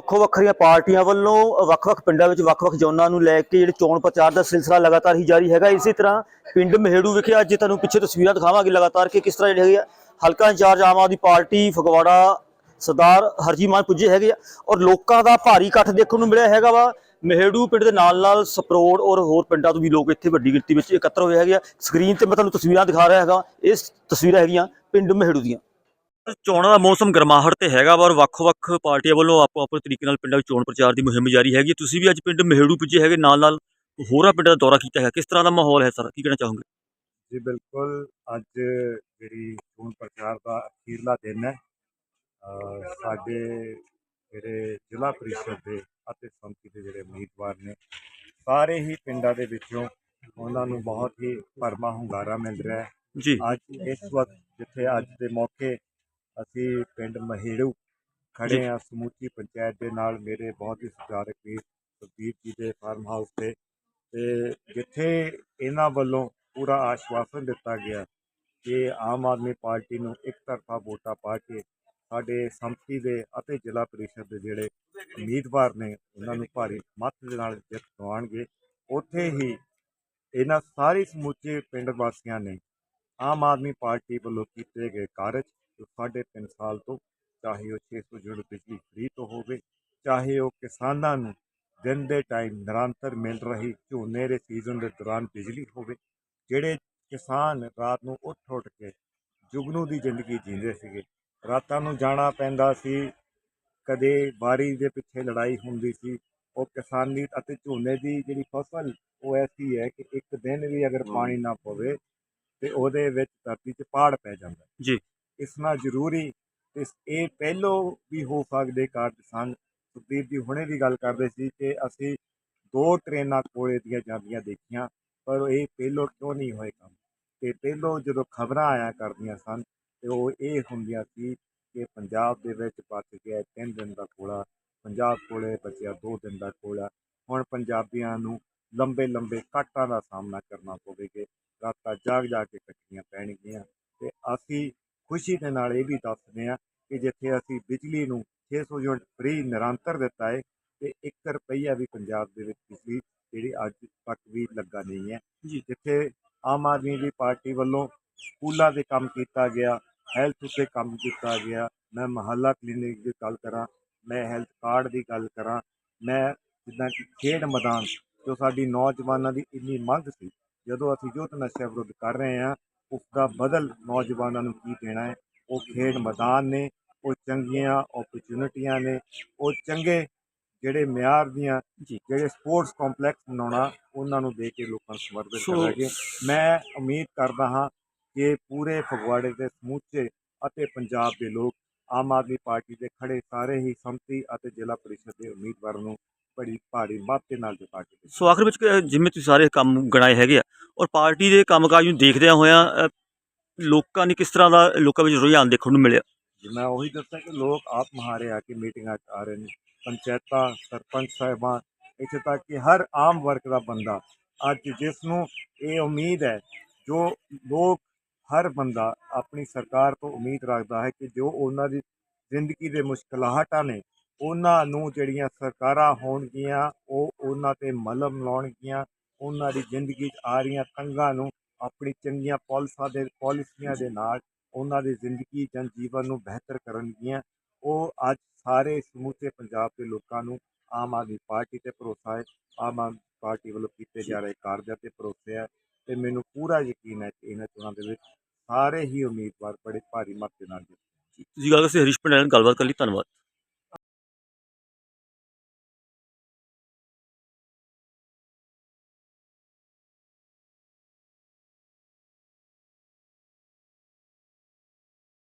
ਵੱਖੋ ਵੱਖਰੀਆਂ ਪਾਰਟੀਆਂ ਵੱਲੋਂ ਵੱਖ-ਵੱਖ ਪਿੰਡਾਂ ਵਿੱਚ ਵੱਖ-ਵੱਖ ਜ਼ੋਨਾਂ ਨੂੰ ਲੈ ਕੇ ਜਿਹੜੇ ਚੋਣ ਪ੍ਰਚਾਰ ਦਾ ਸਿਲਸਿਲਾ ਲਗਾਤਾਰ ਹੀ ਜਾਰੀ ਹੈਗਾ। ਇਸੇ ਤਰ੍ਹਾਂ ਪਿੰਡ ਮਹੇੜੂ ਵਿਖੇ ਅੱਜ ਤੁਹਾਨੂੰ ਪਿੱਛੇ ਤਸਵੀਰਾਂ ਦਿਖਾਵਾਂਗੇ ਲਗਾਤਾਰ ਕਿ ਕਿਸ ਤਰ੍ਹਾਂ ਜਿਹੜੇ ਹੈਗੇ ਆ, ਹਲਕਾ in charge Aam Aadmi Party, Phagwara Sardar Harjit Mann ਪੁੱਜੇ ਹੈਗੇ ਆ ਔਰ ਲੋਕਾਂ ਦਾ ਭਾਰੀ ਇਕੱਠ ਦੇਖਣ ਨੂੰ ਮਿਲਿਆ ਹੈਗਾ ਵਾ। ਮਹਿੜੂ ਪਿੰਡ ਦੇ ਨਾਲ ਨਾਲ ਸਪਰੋੜ ਔਰ ਹੋਰ ਪਿੰਡਾਂ ਤੋਂ ਵੀ ਲੋਕ ਇੱਥੇ ਵੱਡੀ ਗਿਣਤੀ ਵਿੱਚ ਇਕੱਤਰ ਹੋਏ ਹੈਗੇ ਆ। ਸਕਰੀਨ ਤੇ ਮੈਂ ਤੁਹਾਨੂੰ ਤਸਵੀਰਾਂ ਦਿਖਾ ਰਿਹਾ ਹੈਗਾ। ਇਸ ਤਸਵੀਰਾਂ ਹੈਗੀਆਂ ਪਿੰਡ ਮਹਿੜੂ ਦੀਆਂ। ਚੋਣਾਂ ਦਾ ਮੌਸਮ ਗਰਮਾਹਟ ਤੇ ਹੈਗਾ ਵਾ ਔਰ ਵੱਖ-ਵੱਖ ਪਾਰਟੀਆਂ ਵੱਲੋਂ ਆਪੋ ਆਪਣੇ ਤਰੀਕੇ ਨਾਲ ਪਿੰਡਾਂ ਵਿੱਚ ਚੋਣ ਪ੍ਰਚਾਰ ਦੀ ਮੁਹਿੰਮ ਜਾਰੀ ਹੈਗੀ। ਤੁਸੀਂ ਵੀ ਅੱਜ ਪਿੰਡ ਮਹੇੜੂ ਪੁੱਜੇ ਹੈਗੇ ਨਾਲ ਨਾਲ ਹੋਰਾਂ ਪਿੰਡਾਂ ਦਾ ਦੌਰਾ ਕੀਤਾ ਹੈ ਕਿਸ ਤਰ੍ਹਾਂ ਦਾ ਮਾਹੌਲ ਹੈ ਸਰ? ਕੀ ਕਹਿਣਾ ਚਾਹੋਗੇ? ਜੀ ਬਿਲਕੁਲ। ਅੱਜ ਜਿਹੜੀ ਚੋਣ ਪ੍ਰਚਾਰ ਦਾ ਅਖੀਰਲਾ ਦਿਨ ਹੈ। ਸਾਡੇ ਜਿਹੜੇ ਜ਼ਿਲ੍ਹਾ ਪ੍ਰੀਸ਼ਦ ਦੇ ਅਤੇ ਸੰਮਤੀ ਦੇ ਜਿਹੜੇ ਉਮੀਦਵਾਰ ਨੇ ਸਾਰੇ ਹੀ ਪਿੰਡਾਂ ਦੇ ਵਿੱਚੋਂ ਉਹਨਾਂ ਨੂੰ ਬਹੁਤ ਹੀ ਭਰਮਾ ਹੁੰਗਾਰਾ ਮਿਲ ਰਿਹਾ ਹੈ। ਜੀ। ਅੱਜ ਇਸ ਵਕਤ ਜਿੱਥੇ ਅੱਜ ਦੇ ਮੌਕੇ ਅਸੀਂ ਪਿੰਡ ਮਹੇੜੂ ਖੜੇ ਆ ਸਮੂਚੀ ਪੰਚਾਇਤ ਦੇ ਨਾਲ। ਮੇਰੇ ਬਹੁਤ ਹੀ ਸਤਿਕਾਰਕ ਵੀਰ ਸੁਖਬੀਰ ਜੀ ਦੇ ਫਾਰਮ ਹਾਊਸ ਤੇ। ਤੇ ਜਿੱਥੇ ਇਹਨਾਂ ਵੱਲੋਂ ਪੂਰਾ ਆਸ਼ਵਾਸਨ ਦਿੱਤਾ ਗਿਆ ਕਿ ਆਮ ਆਦਮੀ ਪਾਰਟੀ ਨੂੰ ਇੱਕ ਤਰਫਾ ਵੋਟਾਂ ਪਾ ਕੇ ਸਾਡੇ ਸੰਮਤੀ ਦੇ ਅਤੇ ਜ਼ਿਲ੍ਹਾ ਪ੍ਰੀਸ਼ਦ ਦੇ ਜਿਹੜੇ ਉਮੀਦਵਾਰ ਨੇ ਉਹਨਾਂ ਨੂੰ ਭਾਰੀ ਮੱਤ ਦੇ ਨਾਲ ਜਿੱਤ ਦਿਵਾਉਣਗੇ। ਉੱਥੇ ਹੀ ਇਹਨਾਂ ਸਾਰੇ ਸਮੁੱਚੇ ਪਿੰਡ ਵਾਸੀਆਂ ਨੇ ਆਮ ਆਦਮੀ ਪਾਰਟੀ ਵੱਲੋਂ ਕੀਤੇ ਗਏ ਕਾਰਜ ਜੋ ਸਾਢੇ ਤਿੰਨ ਸਾਲ ਤੋਂ ਚਾਹੇ ਉਹ 600 ਯੂਨਿਟ ਬਿਜਲੀ ਫ੍ਰੀ ਤੋਂ ਹੋਵੇ ਚਾਹੇ ਉਹ ਕਿਸਾਨਾਂ ਨੂੰ ਦਿਨ ਦੇ ਟਾਈਮ ਨਿਰੰਤਰ ਮਿਲ ਰਹੀ ਝੋਨੇ ਦੇ ਸੀਜ਼ਨ ਦੇ ਦੌਰਾਨ ਬਿਜਲੀ ਹੋਵੇ ਜਿਹੜੇ ਕਿਸਾਨ ਰਾਤ ਨੂੰ ਉੱਠ ਉੱਠ ਕੇ ਜੁਗਨੂ ਦੀ ਜ਼ਿੰਦਗੀ ਜੀਂਦੇ ਸੀਗੇ ਰਾਤਾਂ ਨੂੰ ਜਾਣਾ ਪੈਂਦਾ ਸੀ ਕਦੇ ਬਾਰੀ ਦੇ ਪਿੱਛੇ ਲੜਾਈ ਹੁੰਦੀ ਸੀ ਉਹ ਕਿਸਾਨੀ ਅਤੇ ਝੋਨੇ ਦੀ ਜਿਹੜੀ ਫਸਲ ਉਹ ਐਸੀ ਹੈ ਕਿ ਇੱਕ ਦਿਨ ਵੀ ਅਗਰ ਪਾਣੀ ਨਾ ਪਵੇ ਤੇ ਉਹਦੇ ਵਿੱਚ ਧਰਤੀ 'ਚ ਪਾੜ ਪੈ ਜਾਂਦਾ। ਜੀ। ਇਸ ਨਾਲ ਜ਼ਰੂਰੀ ਇਸ, ਇਹ ਪਹਿਲੋਂ ਵੀ ਹੋ ਸਕਦੇ ਕਾਰਜ ਸਨ। ਸੁਖਬੀਰ ਜੀ ਹੁਣੇ ਵੀ ਗੱਲ ਕਰਦੇ ਸੀ ਕਿ ਅਸੀਂ ਦੋ ਟ੍ਰੇਨਾਂ ਕੋਲੇ ਦੀਆਂ ਜਾਂਦੀਆਂ ਦੇਖੀਆਂ, ਪਰ ਇਹ ਪਹਿਲੋਂ ਕਿਉਂ ਨਹੀਂ ਹੋਏ ਕੰਮ? ਤੇ ਪਹਿਲੋਂ ਜਦੋਂ ਖਬਰਾਂ ਆਇਆ ਕਰਦੀਆਂ ਸਨ, ਤੇ ਉਹ ਇਹ ਹੁੰਦੀਆਂ ਸੀ ਕਿ ਪੰਜਾਬ ਦੇ ਵਿੱਚ ਬਚ ਗਿਆ ਤਿੰਨ ਦਿਨ ਦਾ ਕੋਲਾ, ਪੰਜਾਬ ਕੋਲੇ ਬਚਿਆ ਦੋ ਦਿਨ ਦਾ ਕੋਲਾ। ਹੁਣ ਪੰਜਾਬੀਆਂ ਨੂੰ ਲੰਬੇ ਲੰਬੇ ਕੱਟਾਂ ਦਾ ਸਾਹਮਣਾ ਕਰਨਾ ਪਵੇਗਾ। ਰਾਤਾਂ ਜਾਗ ਜਾਗ ਕੇ ਕੱਟਣੀਆਂ ਪੈਣਗੀਆਂ ਤੇ ਅਸੀਂ ਖੁਸ਼ੀ ਦੇ ਨਾਲ ਇਹ ਵੀ ਦੱਸਦੇ ਹਾਂ ਕਿ ਜਿੱਥੇ ਅਸੀਂ ਬਿਜਲੀ ਨੂੰ 600 ਯੂਨਿਟ ਫ੍ਰੀ ਨਿਰੰਤਰ ਦਿੱਤਾ ਹੈ ਤੇ 1 ਰੁਪਈਆ ਵੀ ਪੰਜਾਬ ਦੇ ਵਿੱਚ ਬਿਜਲੀ ਜਿਹੜੀ ਅੱਜ ਤੱਕ ਵੀ ਲੱਗਾ ਨਹੀਂ ਹੈ। ਜਿੱਥੇ ਆਮ ਆਦਮੀ ਦੀ ਪਾਰਟੀ ਵੱਲੋਂ ਸਕੂਲਾਂ ਦੇ ਕੰਮ ਕੀਤਾ ਗਿਆ ਹੈਲਥ ਉੱਤੇ ਕੰਮ ਕੀਤਾ ਗਿਆ ਮੈਂ ਮਹੱਲਾ ਕਲੀਨਿਕ ਦੀ ਗੱਲ ਕਰਾਂ ਮੈਂ ਹੈਲਥ ਕਾਰਡ ਦੀ ਗੱਲ ਕਰਾਂ ਮੈਂ ਜਿੱਦਾਂ ਕਿ ਖੇਡ ਮੈਦਾਨ ਜੋ ਸਾਡੀ ਨੌਜਵਾਨਾਂ ਦੀ ਇੰਨੀ ਮੰਗ ਸੀ ਜਦੋਂ ਅਸੀਂ ਯੁੱਧ ਨਸ਼ਾ ਵਿਰੁੱਧ ਕਰ ਰਹੇ ਹਾਂ ਉਸ ਦਾ ਬਦਲ ਨੌਜਵਾਨਾਂ ਨੂੰ ਕੀ ਦੇਣਾ ਹੈ? ਉਹ ਖੇਡ ਮੈਦਾਨ ਨੇ ਉਹ ਚੰਗੀਆਂ ਓਪਰਚੁਨਿਟੀਆਂ ਨੇ ਉਹ ਚੰਗੇ ਜਿਹੜੇ ਮਿਆਰ ਦੀਆਂ। ਜਿਹੜੇ ਸਪੋਰਟਸ ਕੰਪਲੈਕਸ ਬਣਾਉਣਾ ਉਹਨਾਂ ਨੂੰ ਦੇ ਕੇ ਲੋਕਾਂ ਨੂੰ ਸਮਰਪਿਤ ਕਰਾਂਗੇ। ਮੈਂ ਉਮੀਦ ਕਰਦਾ ਹਾਂ ਕਿ ਪੂਰੇ ਫਗਵਾੜੇ ਦੇ ਸਮੁੱਚੇ ਅਤੇ ਪੰਜਾਬ ਦੇ ਲੋਕ ਆਮ ਆਦਮੀ ਪਾਰਟੀ ਦੇ ਖੜੇ ਸਾਰੇ ਹੀ ਸੰਮਤੀ ਅਤੇ ਜ਼ਿਲ੍ਹਾ ਪ੍ਰੀਸ਼ਦ ਦੇ ਉਮੀਦਵਾਰਾਂ ਨੂੰ ਬੜੀ ਭਾਰੀ ਮੱਤ ਦੇ ਨਾਲ ਜਿਤਾ ਕੇ ਸੋ ਆਖਰ ਵਿੱਚ ਜਿਵੇਂ ਤੁਸੀਂ ਸਾਰੇ ਕੰਮ ਗਣਾਏ ਹੈਗੇ ਆ ਔਰ ਪਾਰਟੀ ਦੇ ਕੰਮਕਾਜ ਨੂੰ ਦੇਖਦਿਆਂ ਹੋਇਆਂ ਲੋਕਾਂ ਨੇ ਕਿਸ ਤਰ੍ਹਾਂ ਦਾ, ਲੋਕਾਂ ਵਿੱਚ ਰੁਝਾਨ ਦੇਖਣ ਨੂੰ ਮਿਲਿਆ? ਮੈਂ ਉਹੀ ਦੱਸਿਆ ਕਿ ਲੋਕ ਆਪ ਮਹਾਰੇ ਆ ਕੇ ਮੀਟਿੰਗਾਂ 'ਚ ਆ ਰਹੇ ਨੇ। ਪੰਚਾਇਤਾਂ, ਸਰਪੰਚ ਸਾਹਿਬਾਨ ਇੱਥੇ ਤੱਕ ਕਿ ਹਰ ਆਮ ਵਰਗ ਦਾ ਬੰਦਾ ਅੱਜ ਜਿਸ ਨੂੰ ਇਹ ਉਮੀਦ ਹੈ, ਜੋ ਲੋਕ, ਹਰ ਬੰਦਾ ਆਪਣੀ ਸਰਕਾਰ ਤੋਂ ਉਮੀਦ ਰੱਖਦਾ ਹੈ ਕਿ ਜੋ ਉਹਨਾਂ ਦੀ ਜ਼ਿੰਦਗੀ ਦੇ ਮੁਸ਼ਕਲਾਹਟਾਂ ਨੇ, ਉਹਨਾਂ ਨੂੰ ਜਿਹੜੀਆਂ ਸਰਕਾਰਾਂ ਹੋਣਗੀਆਂ, ਉਹ ਉਹਨਾਂ ਤੇ ਮਲਮ ਲਾਉਣਗੀਆਂ ਉਹਨਾਂ ਦੀ ਜ਼ਿੰਦਗੀ 'ਚ ਆ ਰਹੀਆਂ ਤੰਗਾਂ ਨੂੰ ਆਪਣੀ ਚੰਗੀਆਂ ਪਾਲਿਸਾਂ ਦੇ ਪਾਲਿਸੀਆਂ ਦੇ ਨਾਲ ਉਹਨਾਂ ਦੀ ਜ਼ਿੰਦਗੀ ਜਨ ਜੀਵਨ ਨੂੰ ਬਿਹਤਰ ਕਰਨਗੀਆਂ ਉਹ ਅੱਜ ਸਾਰੇ ਸਮੂਚੇ ਪੰਜਾਬ ਦੇ ਲੋਕਾਂ ਨੂੰ ਆਮ ਆਦਮੀ ਪਾਰਟੀ ਤੇ ਭਰੋਸਾ ਹੈ, ਆਮ ਆਦਮੀ ਪਾਰਟੀ ਵੱਲੋਂ ਕੀਤੇ ਜਾ ਰਹੇ ਕਾਰਜਾਂ ਤੇ ਭਰੋਸੇ ਹੈ ਤੇ ਮੈਨੂੰ ਪੂਰਾ ਯਕੀਨ ਹੈ ਕਿ ਇਹਨਾਂ ਚੋਣਾਂ ਦੇ ਵਿੱਚ ਸਾਰੇ ਹੀ ਉਮੀਦਵਾਰ ਬੜੇ ਭਾਰੀ ਮਤ ਦੇ ਨਾਲ ਜਿੱਤਣਗੇ। ਤੁਸੀਂ ਗੱਲ ਕਰਦੇ ਹਰੀਸ਼ ਪੰਡਾਲ ਨਾਲ ਗੱਲਬਾਤ ਕਰ ਲਈ, ਧੰਨਵਾਦ।